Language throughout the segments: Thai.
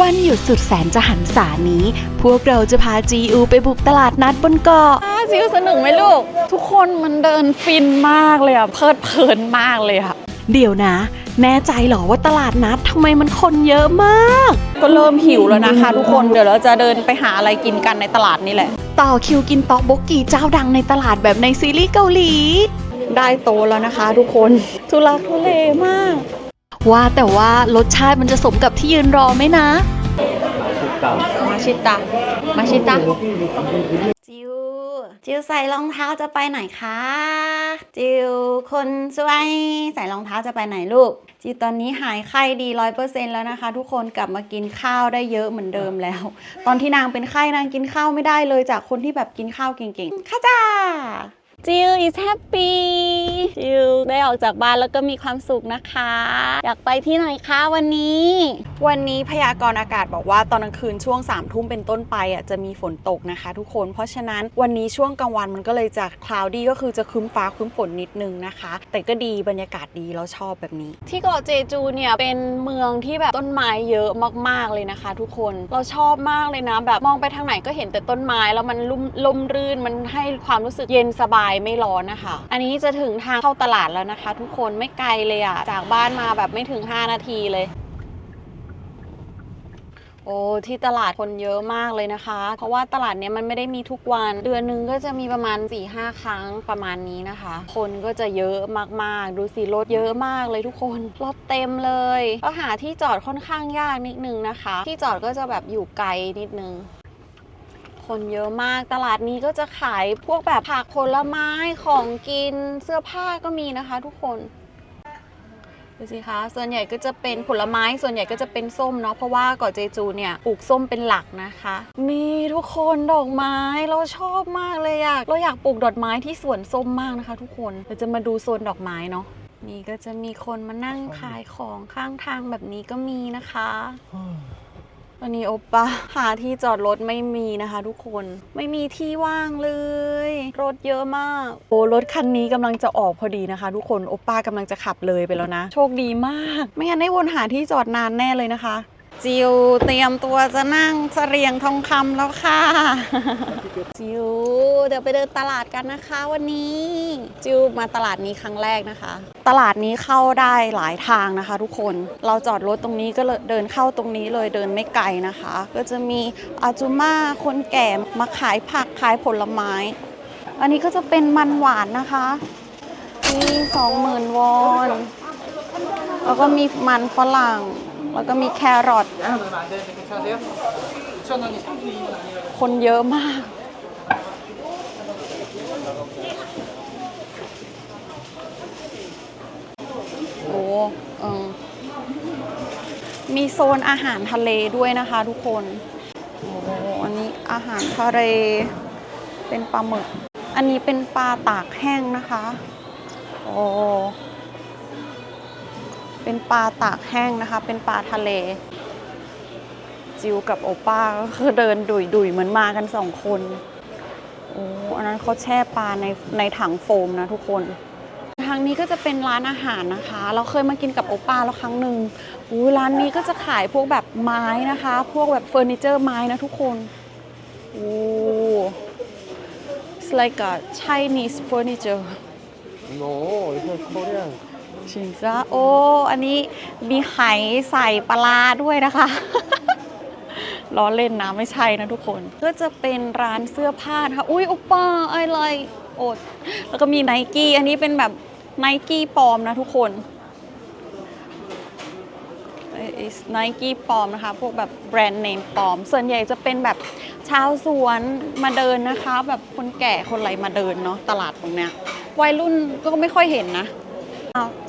วันหยุดสุดแสนจะหันษานี้ พวกเราจะพาจีอูไปบุกตลาดนัดบนเกาะอ้าจิวสนุกไหมลูก ทุกคนมันเดินฟินมากเลยอะเพลิดเพลินมากเลยอะเดี๋ยวนะ แน่ใจเหรอว่าตลาดนัดทำไมมันคนเยอะมาก ก็เริ่มหิวแล้วนะคะ ทุกคนเดี๋ยวเราจะเดินไปหาอะไรกินกันในตลาดนี่แหละ ต่อคิวกินต๊อกบกกีเจ้าดังในตลาดแบบในซีรีส์เกาหลี ได้โตะแล้วนะคะ ทุกคนทุลักทุเลมาก ว่าแต่ว่ารสชาติมันจะสมกับที่ยืนรอไหมนะ มาชิตามาชิตาจิว จิวใส่รองเท้าจะไปไหนคะ จิวคนสวย ใส่รองเท้าจะไปไหนลูก จิวตอนนี้หายไข้ดีร้อยเปอร์เซ็นแล้วนะคะ ทุกคนกลับมากินข้าวได้เยอะเหมือนเดิมแล้ว ตอนที่นางเป็นไข้นางกินข้าวไม่ได้เลยจากคนที่แบบกินข้าวเก่งๆข้าจ้า จิว is happy จิวได้ออกจากบ้านแล้วก็มีความสุขนะคะ อยากไปที่ไหนคะวันนี้ วันนี้พยากรณ์อากาศบอกว่าตอนกลางคืนช่วง3ามทุ่มเป็นต้นไปอะจะมีฝนตกนะคะ ทุกคน เพราะฉะนั้นวันนี้ช่วงกลางวันมันก็เลยจะคลาวดี้ก็คือจะครึ้มฟ้าครึ้มฝนนิดนึงนะคะ แต่ก็ดีบรรยากาศดีแล้วชอบแบบนี้ ที่เกาะเจจูเนี่ยเป็นเมืองที่แบบต้นไม้เยอะมากๆเลยนะคะ ทุกคนเราชอบมากเลยนะแบบมองไปทางไหนก็เห็นแต่ต้นไม้แล้วมันลุ่มลมรื่นมันให้ความรู้สึกเย็นสบายไม่ร้อนนะคะ อันนี้จะถึงทางเข้าตลาดแล้วนะคะ ทุกคนไม่ไกลเลยอะจากบ้านมาแบบไม่ถึง 5 นาทีเลยโอ้ที่ตลาดคนเยอะมากเลยนะคะ เพราะว่าตลาดเนี้ยมันไม่ได้มีทุกวัน เดือนหนึ่งก็จะมีประมาณ4ี่ห้าครั้งประมาณนี้นะคะ คนก็จะเยอะมากๆ ดูสิรถเยอะมากเลยทุกคนรถเต็มเลยก็หาที่จอดค่อนข้างยากนิดนึงนะคะ ที่จอดก็จะแบบอยู่ไกลนิดนึง คนเยอะมาก ตลาดนี้ก็จะขายพวกแบบผักผลไม้ของกินเสื้อผ้าก็มีนะคะทุกคนดูสิคะส่วนใหญ่ก็จะเป็นผลไม้ส่วนใหญ่ก็จะเป็นส้มเนาะเพราะว่าเกาะเจจูเนี่ยปลูกส้มเป็นหลักนะคะ นี่ทุกคนดอกไม้เราชอบมากเลยอะเราอยากปลูกดอกไม้ที่สวนส้มมากนะคะ ทุกคนเราจะมาดูโซนดอกไม้เนาะนี่ก็จะมีคนมานั่งขายของข้างทางแบบนี้ก็มีนะคะ วันนี้โอปป้าหาที่จอดรถไม่มีนะคะทุกคนไม่มีที่ว่างเลย รถเยอะมาก โอ้รถคันนี้กำลังจะออกพอดีนะคะ ทุกคนโอปป้ากำลังจะขับเลยไปแล้วนะ โชคดีมาก ไม่งั้นได้วนหาที่จอดนานแน่เลยนะคะ จิวเตรียมตัวจะนั่งเสรียงทองคำแล้วค่ะ จิวเดี๋ยวไปเดินตลาดกันนะคะวันนี้ จิวมาตลาดนี้ครั้งแรกนะคะ ตลาดนี้เข้าได้หลายทางนะคะ ทุกคนเราจอดรถตรงนี้ก็เดินเข้าตรงนี้เลยเดินไม่ไกลนะคะ ก็จะมีอาจุมาคนแก่มาขายผักขายผลไม้ อันนี้ก็จะเป็นมันหวานนะคะนี่สองหมื่นวอนแล้วก็มีมันฝรั่ง แล้วก็มีแครอทคนเยอะมาก โอ้เออมีโซนอาหารทะเลด้วยนะคะทุกคน โอ้อันนี้อาหารทะเล เป็นปลาหมึก อันนี้เป็นปลาตากแห้งนะคะ โอ้ เป็นปลาตากแห้งนะคะ เป็นปลาทะเล จิวกับโอป้าก็คือเดินดุยดุยเหมือนมากันสองคนโอ้อันนั้นเขาแช่ปลาในในถังโฟมนะทุกคนทางนี้ก็จะเป็นร้านอาหารนะคะ เราเคยมากินกับโอป้าแล้วครั้งหนึ่งอู้ร้านนี้ก็จะขายพวกแบบไม้นะคะ พวกแบบเฟอร์นิเจอร์ไม้นะทุกคนโอ้ It's like a Chinese furniture No, this is Korean. ชินจ้าโอ้ อันนี้มีไข่ใส่ปลาด้วยนะคะ ล้อเล่นนะไม่ใช่นะทุกคน ก็จะเป็นร้านเสื้อผ้านะคะอุ้ยโอป้าไอไลโอดแล้วก็มีไนกี้อันนี้เป็นแบบไนกี้ปลอมนะทุกคนไนกี้ปลอมนะคะ พวกแบบแบรนด์เนมปลอม ส่วนใหญ่จะเป็นแบบชาวสวนมาเดินนะคะ แบบคนแก่คนอะไรมาเดินเนาะตลาดตรงเนี้ยวัยรุ่นก็ไม่ค่อยเห็นนะ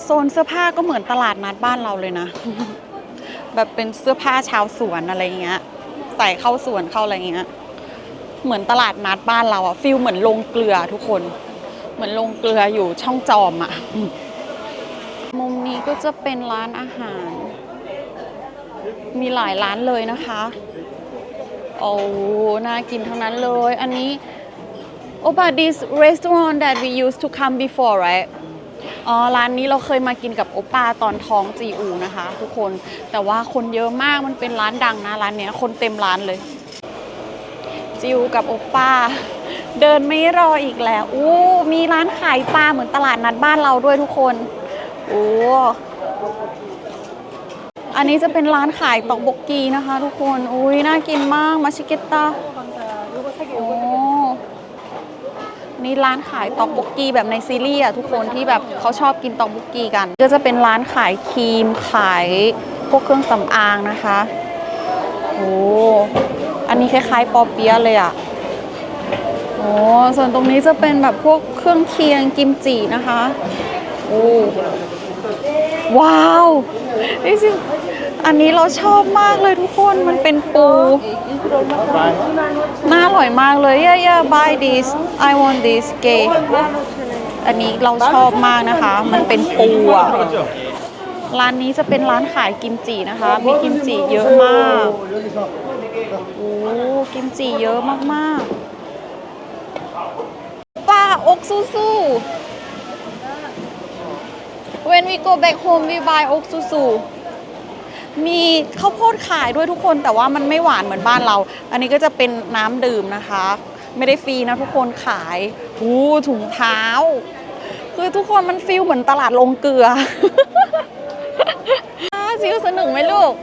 โซนเสื้อผ้าก็เหมือนตลาดนัดบ้านเราเลยนะ แบบเป็นเสื้อผ้าชาวสวนอะไรเงี้ย ใส่เข้าสวนเข้าอะไรเงี้ย เหมือนตลาดนัดบ้านเราอะฟิลเหมือนลงเกลือทุกคน เหมือนลงเกลืออยู่ช่องจอมอะมุมนี้ก็จะเป็นร้านอาหาร มีหลายร้านเลยนะคะ โอ้ น่ากินทั้งนั้นเลย อันนี้ Oh but this restaurant that we used to come before right อ๋อร้านนี้เราเคยมากินกับโอป้าตอนท้องจีอูนะคะ ทุกคนแต่ว่าคนเยอะมากมันเป็นร้านดังนะร้านเนี้ยคนเต็มร้านเลยจิวกับโอป้า เดินไม่รออีกแล้วอู้มีร้านขายปลาเหมือนตลาดนัดบ้านเราด้วยทุกคนโอ้อันนี้จะเป็นร้านขายตอกบกกีนะคะ ทุกคนอุ้ยน่ากินมากมาชิเกตตาโอ้ นี่ร้านขายตอกบุกกีแบบในซีรีส์อะทุกคนที่แบบเขาชอบกินตอกบุกกีกัน ก็จะเป็นร้านขายครีมขายพวกเครื่องสำอางนะคะโอ้อันนี้คล้ายๆปอเปี๊ยะเลยอะโอ้ส่วนตรงนี้จะเป็นแบบพวกเครื่องเคียงกิมจินะคะโอ้ว้าวนี่สิ อันนี้เราชอบมากเลยทุกคนมันเป็นปูน่าอร่อยมากเลย yeah yeah buy this I want this gay อันนี้เราชอบมากนะคะ มันเป็นปูอะร้านนี้จะเป็นร้านขายกิมจินะคะ มีกิมจิเยอะมากโอ้กิมจิเยอะมากๆป้าอกสู้ๆ When we go back home we buy อกซูซู มีข้าวโพดขายด้วยทุกคนแต่ว่ามันไม่หวานเหมือนบ้านเรา อันนี้ก็จะเป็นน้ำดื่มนะคะ ไม่ได้ฟรีนะทุกคนขายหูถุงเท้า คือทุกคนมันฟิลเหมือนตลาดลงเกลืออ้าจิวสนุกไหมลูก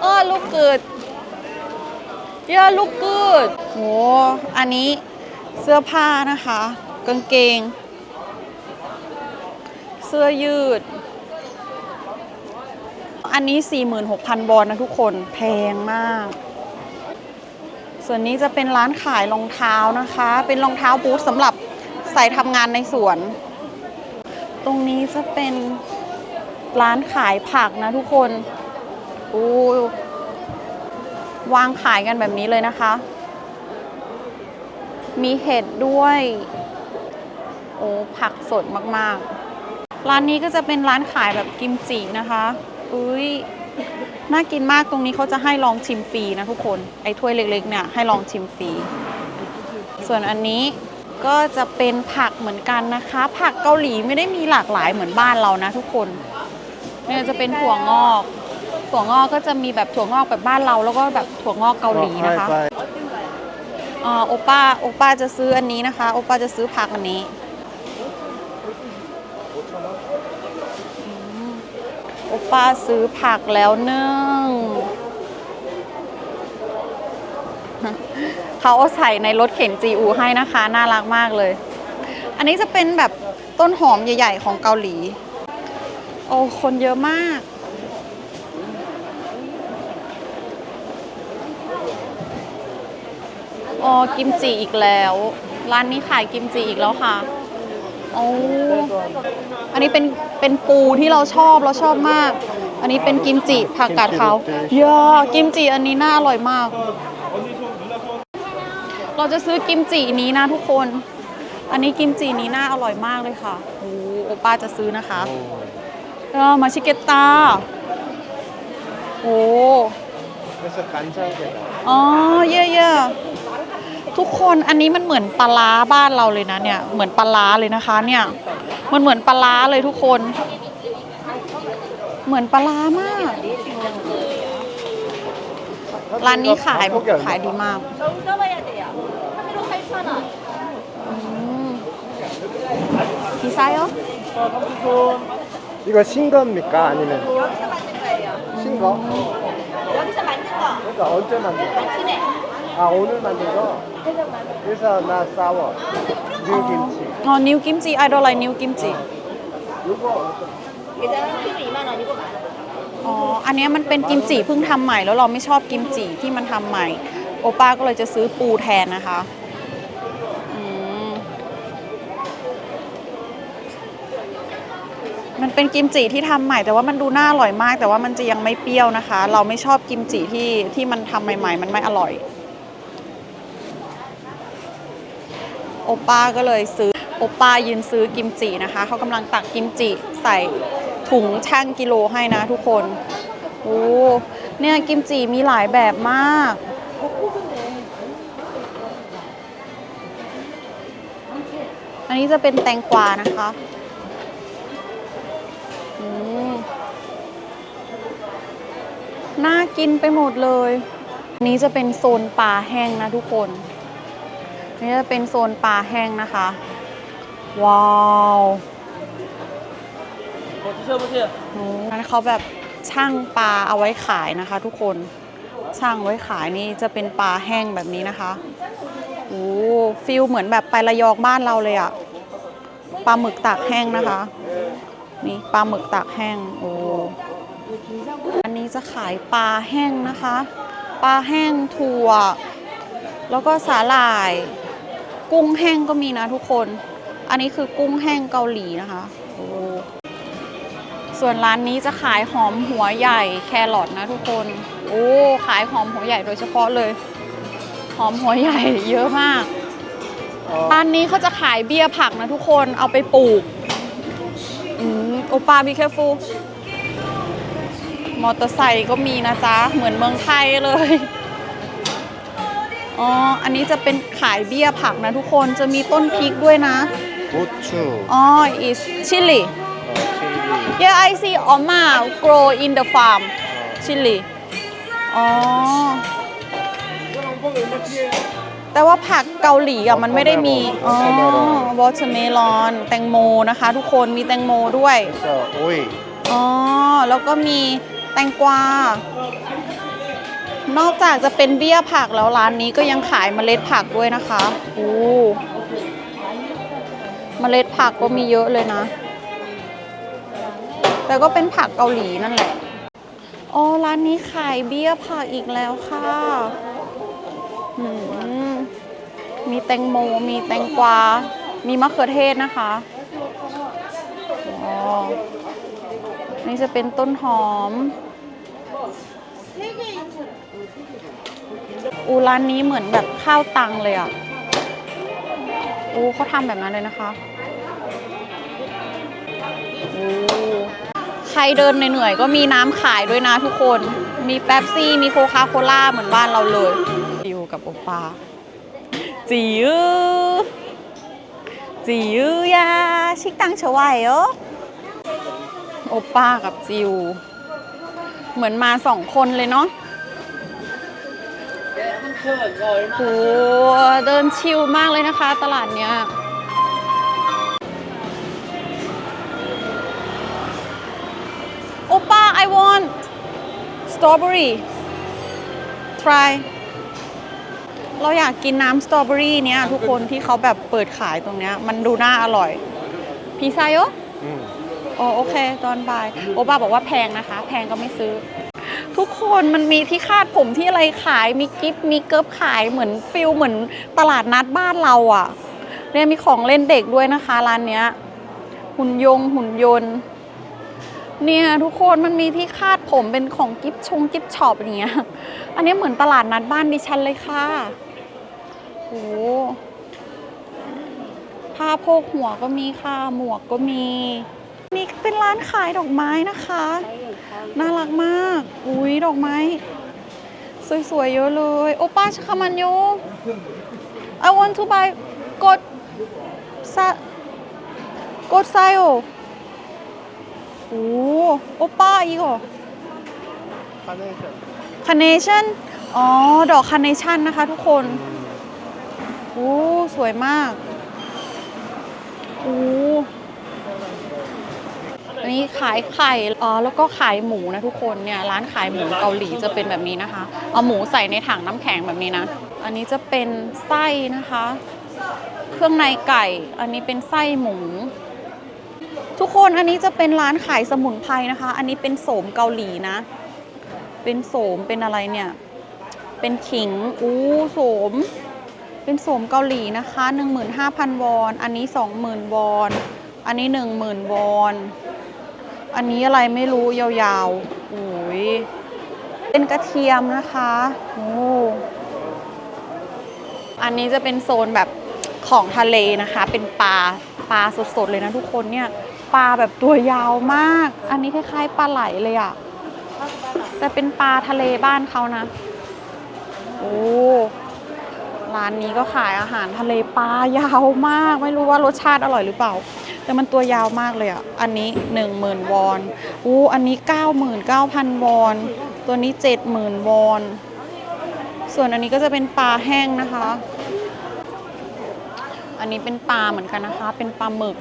เออลูกเกิดเยอะลูกเกิดโหอันนี้เสื้อผ้านะคะ กางเกง เสื้อยืด อันนี้ 46,000บอลนะทุกคนแพงมาก ส่วนนี้จะเป็นร้านขายรองเท้านะคะ เป็นรองเท้าบูทสำหรับใส่ทำงานในสวน ตรงนี้จะเป็นร้านขายผักนะทุกคนอู้วางขายกันแบบนี้เลยนะคะ มีเห็ดด้วย โอ้ผักสดมากๆ ร้านนี้ก็จะเป็นร้านขายแบบกิมจินะคะ อุ้ยน่ากินมากตรงนี้เขาจะให้ลองชิมฟรีนะทุกคนไอ้ถ้วยเล็กๆเนี่ยให้ลองชิมฟรีส่วนอันนี้ก็จะเป็นผักเหมือนกันนะคะ ผักเกาหลีไม่ได้มีหลากหลายเหมือนบ้านเรานะ ทุกคนเนี่ยจะเป็นถั่วงอก ถั่วงอกก็จะมีแบบถั่วงอกแบบบ้านเรา แล้วก็แบบถั่วงอกเกาหลีนะคะไปอ่าโอป้าโอป้าจะซื้ออันนี้นะคะ โอป้าจะซื้อผักอันนี้อืม โอป้าซื้อผักแล้วหนึ่งเขาเอาใส่ในรถเข็นจีอูให้นะคะ น่ารักมากเลย อันนี้จะเป็นแบบต้นหอมใหญ่ ๆ ของเกาหลี โอ้คนเยอะมาก อ๋อ กิมจิอีกแล้ว ร้านนี้ขายกิมจิอีกแล้วค่ะ อ้อันนี้เป็นเป็นปูที่เราชอบเราชอบมาก อันนี้เป็นกิมจิผักกาดขาวเยอะกิมจิอันนี้น่าอร่อยมาก เราจะซื้อกิมจินี้นะทุกคน อันนี้กิมจินี้น่าอร่อยมากเลยค่ะโอ้ป้าจะซื้อนะคะเรามาชิเกตตาโอ้อ๋อเย่เย่ ทุกคนอันนี้มันเหมือนปลาร้าบ้านเราเลยนะเนี่ย เหมือนปลาร้าเลยนะคะ เนี่ย มันเหมือนปลาร้าเลยทุกคน เหมือนปลาร้ามาก ร้านนี้ขายขายดีมากอืมพี่ไซอ๋อ 이거 신 겁니까? 아니면? 신 거? 여기서 만든 거 그러니까 언제 만든 거? 아침에 아 오늘 만든 거? 그래서 나 싸워. 뉴김치. อ๋อนิวกิมจิไอดอลไลนิวกิมจิ 이거 계좌는 키로 2만 원이고 만 원. อ๋อ อันเนี้ยมันเป็นกิมจิเพิ่งทำใหม่แล้วเราไม่ชอบกิมจิที่มันทำใหม่ โอป้าก็เลยจะซื้อปูแทนนะคะอืมมันเป็นกิมจิที่ทำใหม่แต่ว่ามันดูน่าอร่อยมาก แต่ว่ามันจะยังไม่เปรี้ยวนะคะ เราไม่ชอบกิมจิที่ที่มันทำใหม่ ๆ มันไม่อร่อย โอป้าก็เลยซื้อโอป้ายืนซื้อกิมจินะคะเขากำลังตักกิมจิใส่ถุงช่างกิโลให้นะทุกคนโอ้เนี่ยกิมจิมีหลายแบบมาก อันนี้จะเป็นแตงกวานะคะน่ากินไปหมดเลย นี้จะเป็นโซนปลาแห้งนะทุกคน นนี่จะเป็นโซนปลาแห้งนะคะ ว้าวอืมอันนเขาแบบช่างปลาเอาไว้ขายนะคะ ทุกคนช่างไว้ขายนี่จะเป็นปลาแห้งแบบนี้นะคะโอ้ฟิลเหมือนแบบไประยองบ้านเราเลยอะปลาหมึกตากแห้งนะคะ นี่ปลาหมึกตากแห้งโอ้อันนี้จะขายปลาแห้งนะคะ ปลาแห้งถั่ว แล้วก็สาหร่าย กุ้งแห้งก็มีนะทุกคน อันนี้คือกุ้งแห้งเกาหลีนะคะโอ้ส่วนร้านนี้จะขายหอมหัวใหญ่แครอทนะทุกคน โอ้ ขายหอมหัวใหญ่โดยเฉพาะเลย หอมหัวใหญ่เยอะมาก ร้านนี้เขาจะขายเบี้ยผักนะทุกคน เอาไปปลูก อืมโอปาบีแคฟูมอเตอร์ไซค์ก็มีนะจ๊ะ เหมือนเมืองไทยเลย อ๋อ อันนี้จะเป็นขายเบี้ยผักนะทุกคน จะมีต้นพริกด้วยนะ 고추, อ๋อ is chili 어, 칠리, yeah I see Oma grow in the farm chili อ๋อ แต่ว่าผักเกาหลีอ่ะมันไม่ได้มี อ๋อวอเ e อร์เมลอนแตงโมนะคะ ทุกคนมีแตงโมด้วย 그래서 오이, อ๋อ แล้วก็มีแตงกวา นอกจากจะเป็นเบี้ยผักแล้วร้านนี้ก็ยังขายเมล็ดผักด้วยนะคะโอ้เมล็ดผักก็มีเยอะเลยนะ แต่ก็เป็นผักเกาหลีนั่นแหละอ๋อร้านนี้ขายเบี้ยผักอีกแล้วค่ะมมีแตงโม มีแตงกวา มีมะเขือเทศนะคะอ๋อนี่จะเป็นต้นหอม อูร้านนี้เหมือนแบบข้าวตังเลยอะอูเขาทำแบบนั้นเลยนะคะอูใครเดินเหนื่อยๆก็มีน้ำขายด้วยนะทุกคน มีแป๊บซี่ มีโคคาโคล่าเหมือนบ้านเราเลยอยู่กับโอปาจีอือจีอือยาชิคตังเฉวายเออโอป้ากับจิว เหมือนมาสองคนเลยเนาะ โหเดินชิลมากเลยนะคะ ตลาดเนี้ยโอป้า I want strawberry try เราอยากกินน้ำสตรอเบอรี่เนี่ยทุกคนที่เขาแบบเปิดขายตรงเนี้ยมันดูน่าอร่อย พีซายโอ 음, โอโอเค ตอนบ่าย โอป้าบอกว่าแพงนะคะ แพงก็ไม่ซื้อ ทุกคนมันมีที่คาดผมที่อะไรขายมีกิฟต์มีเกิร์ฟขายเหมือนฟิลเหมือนตลาดนัดบ้านเราอะ่ะเนี่ยมีของเล่นเด็กด้วยนะคะร้านเนี้ย หุ่นยงหุ่นยนต์ เนี่ยทุกคนมันมีที่คาดผมเป็นของกิฟต์ชงกิฟต์ช็อปอย่างเงี้ย อันนี้เหมือนตลาดนัดบ้านดิฉันเลยค่ะโอ้ผ้าโพกหัวก็มีค่ะหมวกก็มี นี่เป็นร้านขายดอกไม้นะคะ น่ารักมาก อุ้ยดอกไม้ สวยๆ เยอะเลย โอป้าชคามันโย I want to buy กดซากดไซโอโอ้โอป้าอีกเหรอคาเนชั่นคาเนชั่นอ๋อ ดอกคาเนชั่นนะคะทุกคนโอ้สวยมากโอ้ อันนี้ขายไข่อ๋อแล้วก็ขายหมูนะทุกคนเนี่ยร้านขายหมูเกาหลีจะเป็นแบบนี้นะคะ เอาหมูใส่ในถังน้ำแข็งแบบนี้นะ อันนี้จะเป็นไส้นะคะ เครื่องในไก่ อันนี้เป็นไส้หมูทุกคนอันนี้จะเป็นร้านขายสมุนไพรนะคะ อันนี้เป็นโสมเกาหลีนะ เป็นโสมเป็นอะไรเนี่ย เป็นขิงอู้โสม เป็นโสมเกาหลีนะคะ 15,000 วอน อันนี้ 20,000 วอน อันนี้ 10,000 วอน อันนี้อะไรไม่รู้ยาวๆโอ้ยเป็นกระเทียมนะคะโอ้อันนี้จะเป็นโซนแบบของทะเลนะคะ เป็นปลาปลาสดๆเลยนะทุกคนเนี่ยปลาแบบตัวยาวมาก อันนี้คล้ายๆปลาไหลเลยอะแต่เป็นปลาทะเลบ้านเขานะโอ้ร้านนี้ก็ขายอาหารทะเลปลายาวมาก ไม่รู้ว่ารสชาติอร่อยหรือเปล่า แต่มันตัวยาวมากเลยอะ อันนี้ 10,000 วอนอู้อันนี้ 99,000 วอน ตัวนี้ 70,000 วอน ส่วนอันนี้ก็จะเป็นปลาแห้งนะคะ อันนี้เป็นปลาเหมือนกันนะคะ เป็นปลาหมึก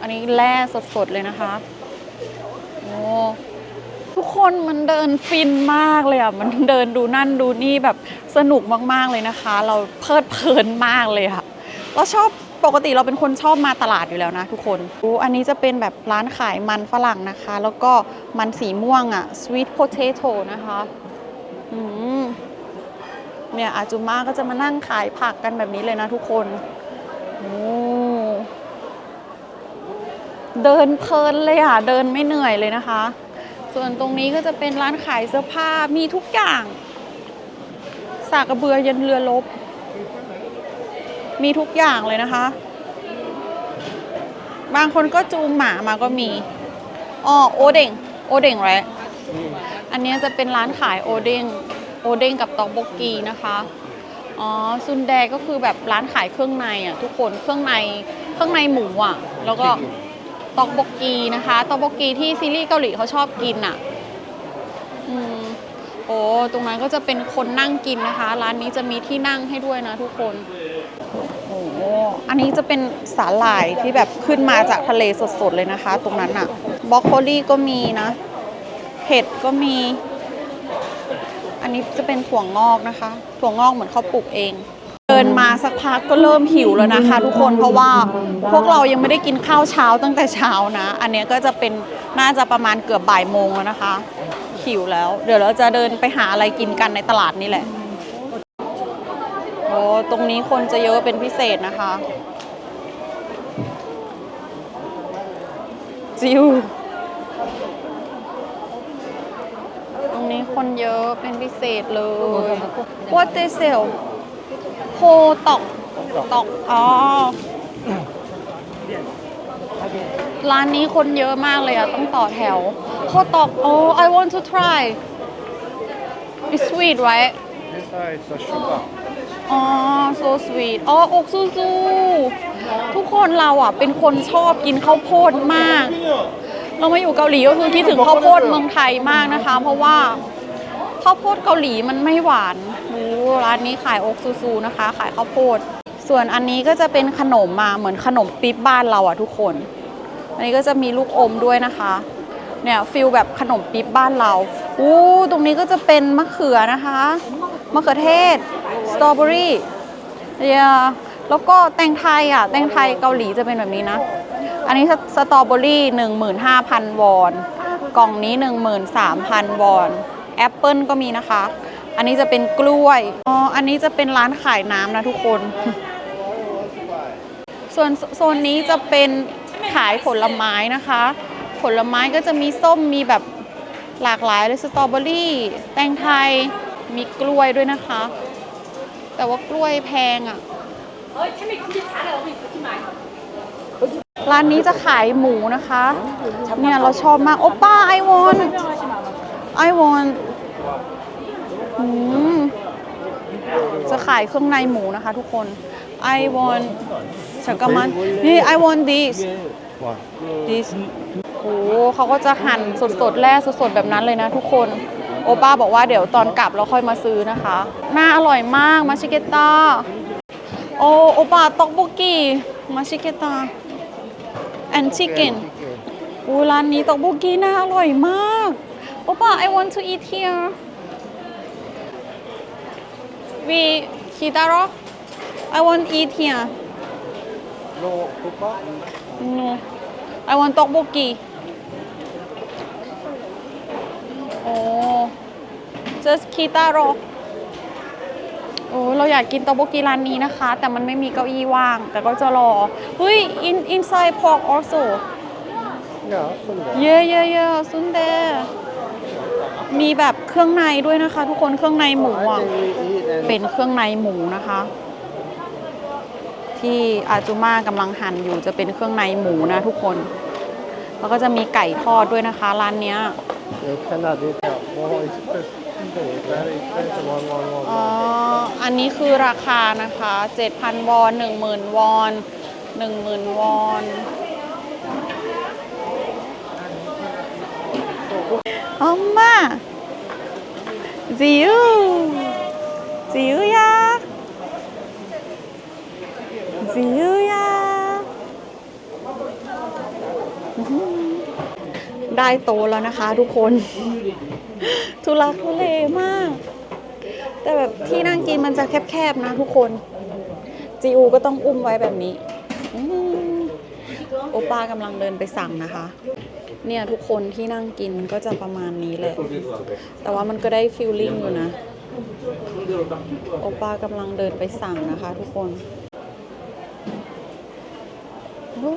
อันนี้แร่สดๆเลยนะคะ โอ้ทุกคนมันเดินฟินมากเลยอะ มันเดินดูนั่นดูนี่แบบสนุกมากๆเลยนะคะ เราเพลิดเพลินมากเลยค่ะ เราชอบปกติเราเป็นคนชอบมาตลาดอยู่แล้วนะทุกคนโอ้อันนี้จะเป็นแบบร้านขายมันฝรั่งนะคะ แล้วก็มันสีม่วงอะ sweet potato นะคะ อืมเนี่ยอาจุมาก็จะมานั่งขายผักกันแบบนี้เลยนะทุกคนโอ้เดินเพลินเลยอะ เดินไม่เหนื่อยเลยนะคะ ส่วนตรงนี้ก็จะเป็นร้านขายเสื้อผ้ามีทุกอย่าง สากกระเบือยันเรือลบ มีทุกอย่างเลยนะคะ บางคนก็จูงหมามาก็มีอ๋อโอเด้งโอเด้งไรอันนี้จะเป็นร้านขายโอเด้งโอเด้งกับตอกบกีนะคะอ๋อซุนแดก็คือแบบร้านขายเครื่องในอะทุกคนเครื่องในเครื่องในหมูอะ แล้วก็ตอกบกีนะคะตอกบกกีที่ซีรีส์เกาหลีเขาชอบกินอะ อืม โอ้ตรงนั้นก็จะเป็นคนนั่งกินนะคะ ร้านนี้จะมีที่นั่งให้ด้วยนะทุกคนโอ้อันนี้จะเป็นสาหร่ายที่แบบขึ้นมาจากทะเลสดๆเลยนะคะ ตรงนั้นอะบรอกโคลีก็มีนะเห็ดก็มี อันนี้จะเป็นถั่วงอกนะคะ ถั่วงอกเหมือนเขาปลูกเอง เดินมาสักพักก็เริ่มหิวแล้วนะคะ ทุกคนเพราะว่าพวกเรายังไม่ได้กินข้าวเช้าตั้งแต่เช้านะ อันเนี้ยก็จะเป็นน่าจะประมาณเกือบบ่ายโมงแล้วนะคะ หิวแล้ว เดี๋ยวเราจะเดินไปหาอะไรกินกันในตลาดนี่แหละโอ้ตรงนี้คนจะเยอะเป็นพิเศษนะคะ จิวตรงนี้คนเยอะเป็นพิเศษเลย What they sell โพตอกตอกอ๋อ ร้านนี้คนเยอะมากเลยอะต้องต่อแถว โพตอกโอ้ I want to try it's sweet right This side is the sugar. อ๋อ so sweet อ๋ออกซูซูทุกคนเราอะ เป็นคนชอบกินข้าวโพดมาก เรามาอยู่เกาหลีก็คือคิดถึงข้าวโพดเมืองไทยมากนะคะ เพราะว่าข้าวโพดเกาหลีมันไม่หวาน โอ้ร้านนี้ขายอกซูซูนะคะ ขายข้าวโพด ส่วนอันนี้ก็จะเป็นขนมมาเหมือนขนมปิ๊บบ้านเราอะทุกคน อันนี้ก็จะมีลูกอมด้วยนะคะ เนี่ยฟิลแบบขนมปิ๊บบ้านเราอู้ตรงนี้ก็จะเป็นมะเขือนะคะมะเขือเทศสตรอเบอรี่เยแล้วก็แตงไทยอะแตงไทยเกาหลีจะเป็นแบบนี้นะ อันนี้สตรอเบอรี่15,000วอน กล่องนี้13,000วอน แอปเปิลก็มีนะคะ อันนี้จะเป็นกล้วย อ๋อ อันนี้จะเป็นร้านขายน้ำนะทุกคน ส่วนโซนนี้จะเป็นขายผลไม้นะคะ ผลไม้ก็จะมีส้มมีแบบหลากหลายเลยสตรอเบอรี่ แตงไทย มีกล้วยด้วยนะคะ แต่ว่ากล้วยแพงอะ่ะร้านนี้จะขายหมูนะคะ เนี่ยเราชอบมาก โอป้า I want I want อืม จะขายเครื่องในหมูนะคะทุกคน I want ฉันก็มันนี่ I want this this โอ้เขาก็จะหั่นสดๆ แร่สดๆ แบบนั้นเลยนะทุกคน โอป้าบอกว่าเดี๋ยวตอนกลับเราค่อยมาซื้อนะคะ น่าอร่อยมาก มาชิเกต้า โอโอป้าต็อกโบกีมาชิเกต้า and chicken อูร้านนี้ต็อกโบกีน่าอร่อยมาก โอป้า I want to eat here we Kitaro I want eat here No, Copa? No. I want tteokbokki. โอ้ just kitaro โอ้เราอยากกินตอกโบกีร้านนี้นะคะ แต่มันไม่มีเก้าอี้ว่าง แต่ก็จะรอเฮ้ย in inside pork also Yeah, Sunday. เย่เย่เย่ซุนเด มีแบบเครื่องในด้วยนะคะ ทุกคนเครื่องในหมูอะเป็นเครื่องในหมูนะคะ ที่อาจูมากำลังหั่นอยู่จะเป็นเครื่องในหมูนะ ทุกคน แล้วก็จะมีไก่ทอดด้วยนะคะ ร้านเนี้ยอันอันนี้คือราคานะคะ 7,000 วอน 10,000 วอน 10,000 วอน 엄마! 지유! 지유야! 지유야! อื้อหือได้โตแล้วนะคะทุกคน ทุลักทุเลมาก แต่แบบที่นั่งกินมันจะแคบๆนะทุกคน จีอูก็ต้องอุ้มไว้แบบนี้อืมโอป้ากำลังเดินไปสั่งนะคะ เนี่ยทุกคนที่นั่งกินก็จะประมาณนี้แหละ แต่ว่ามันก็ได้ฟิลลิ่งอยู่นะ โอป้ากำลังเดินไปสั่งนะคะทุกคนโอ้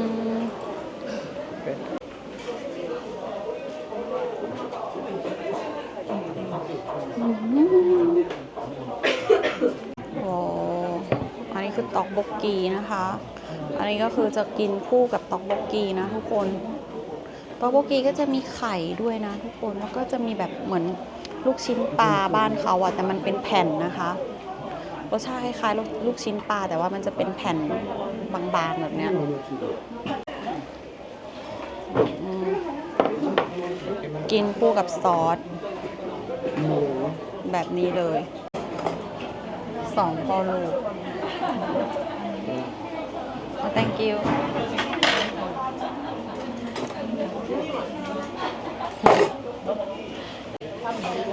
ม โอ้อันนี้คือตอ กีนะคะ อันนี้ก็คือจะกินคู่กับตอกบกกีนะทุกคนตอกบกกีก็จะมีไข่ด้วยนะทุกคน แล้วก็จะมีแบบเหมือนลูกชิ้นปลาบ้านเขาอะแต่มันเป็นแผ่นนะคะรสชาติคล้ายๆลูกชิ้นปลาแต่ว่ามันจะเป็นแผ่นบางๆแบบเนี้ยกินคู่กับซอสแบบนี้เลยสองพอลูก oh, thank you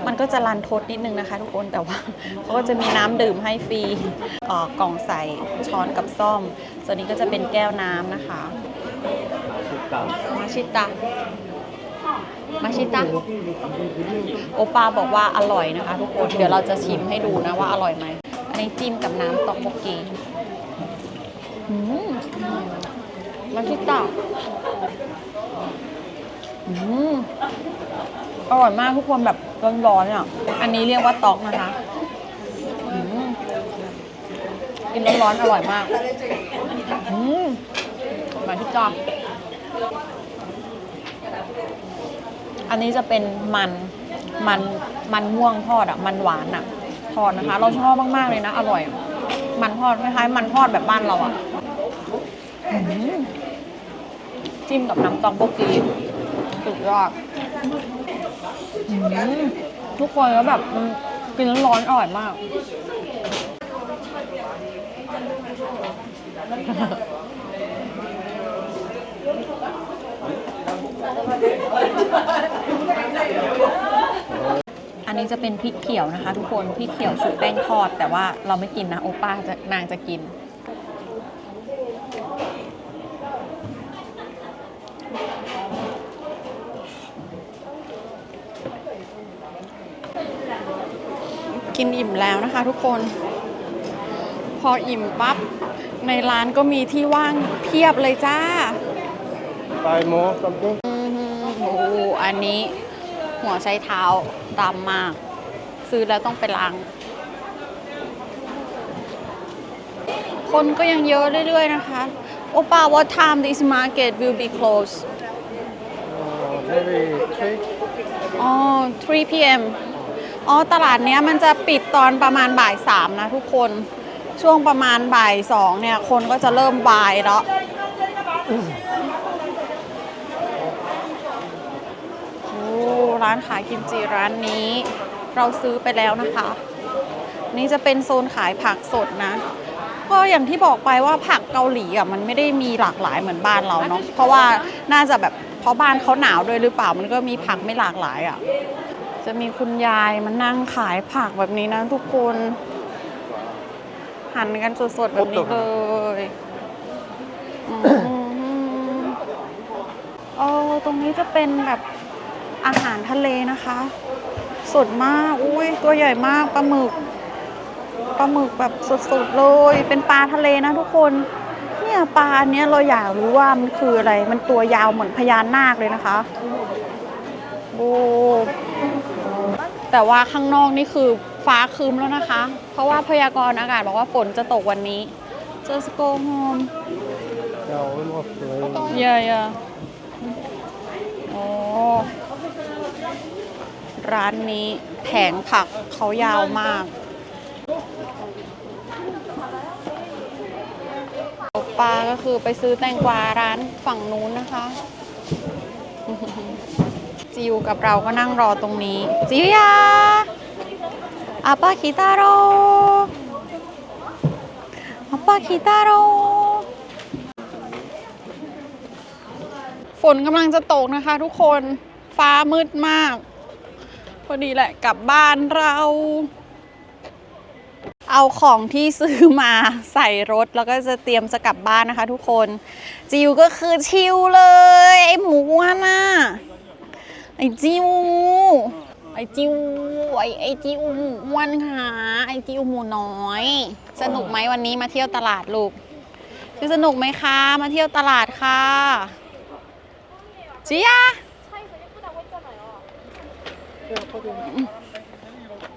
มันก็จะรันทดนิดนึงนะคะทุกคนแต่ว่าเขาก็จะมีน้ำดื่มให้ฟรีเอ่อกล่องใส่ช้อนกับซ่อม ส่วนนี้ก็จะเป็นแก้วน้ำนะคะ มาชิตะมาชิตะโอปาบอกว่าอร่อยนะคะทุกคน เดี๋ยวเราจะชิมให้ดูนะว่าอร่อยไหมอันนี้จิ้มกับน้ำตอกโบกกี อืมมาชิตะอืมอร่อยมากทุกคนแบบร้อนๆอะ อันนี้เรียกว่าตอกนะคะอืมกินร้อนๆอร่อยมากอืมมาชิตะอันนี้จะเป็นมันมันมันม่วงทอดอะ มันหวานอะทอดนะคะ เราชอบมากๆเลยนะ อร่อย มันทอดคล้ายๆมันทอดแบบบ้านเราอะอื้อหือจิ้มกับน้ำตองโบกีสุดยอดอื้อหือทุกคนแล้วแบบมันกินร้อนๆอร่อยมาก อันนี้จะเป็นพริกเขียวนะคะ ทุกคนพริกเขียวชุบแป้งทอด แต่ว่าเราไม่กินนะโอป้าจะนางจะกิน กินอิ่มแล้วนะคะทุกคน พออิ่มปั๊บ ในร้านก็มีที่ว่างเพียบเลยจ้า Buy more something? อือหือโอ้โหอันนี้ หัวใช้เท้าดำมาก ซื้อแล้วต้องไปล้าง คนก็ยังเยอะเรื่อยๆนะคะโอป้า what time this market will be closed Uh, maybe three. อ๋อ 3 p.m. อ๋อ ตลาดเนี้ยมันจะปิดตอนประมาณบ่ายสามนะทุกคน ช่วงประมาณบ่ายสองเนี่ย คนก็จะเริ่มวายแล้ว โอ้ ร้านขายกิมจิร้านนี้ เราซื้อไปแล้วนะคะ นี่จะเป็นโซนขายผักสดนะ ก็อย่างที่บอกไปว่าผักเกาหลีอะมันไม่ได้มีหลากหลายเหมือนบ้านเราเนาะเพราะว่าน่าจะแบบเพราะบ้านเขาหนาวด้วยหรือเปล่ามันก็มีผักไม่หลากหลายอะจะมีคุณยายมานั่งขายผักแบบนี้นะทุกคนหั่นกันสดๆแบบนี้เลยอืมโอ้ตรงนี้จะเป็นแบบ อาหารทะเลนะคะ สดมากอุ้ยตัวใหญ่มากปลาหมึกปลาหมึกแบบสดๆเลย เป็นปลาทะเลนะทุกคน เนี่ยปลาอันเนี้ยเราอยากรู้ว่ามันคืออะไร มันตัวยาวเหมือนพญานาคเลยนะคะโอ้แต่ว่าข้างนอกนี่คือฟ้าครึ้มแล้วนะคะ เพราะว่าพยากรณ์อากาศบอกว่าฝนจะตกวันนี้ just go home Yeah, almost rain. yeah yeah โอ้ ร้านนี้แผงผักเขายาวมากปลาก็คือไปซื้อแตงกวาร้านฝั่งนู้นนะคะ จิวกับเราก็นั่งรอตรงนี้ จิวยาอาปาคิตาโรอาปาคิตาโรฝนกำลังจะตกนะคะทุกคนฟ้ามืดมาก พอดีแหละกลับบ้านเรา เอาของที่ซื้อมาใส่รถแล้วก็จะเตรียมจะกลับบ้านนะคะทุกคน จิวก็คือชิวเลย ไอหมูอ้วนน่ะไอจิวไอจิวไอไอจิวหมูอ้วนค่ะไอจิวหมูน้อย สนุกไหมวันนี้มาเที่ยวตลาดลูกคือสนุกไหมคะ มาเที่ยวตลาดค่ะจิยา 对啊，后天。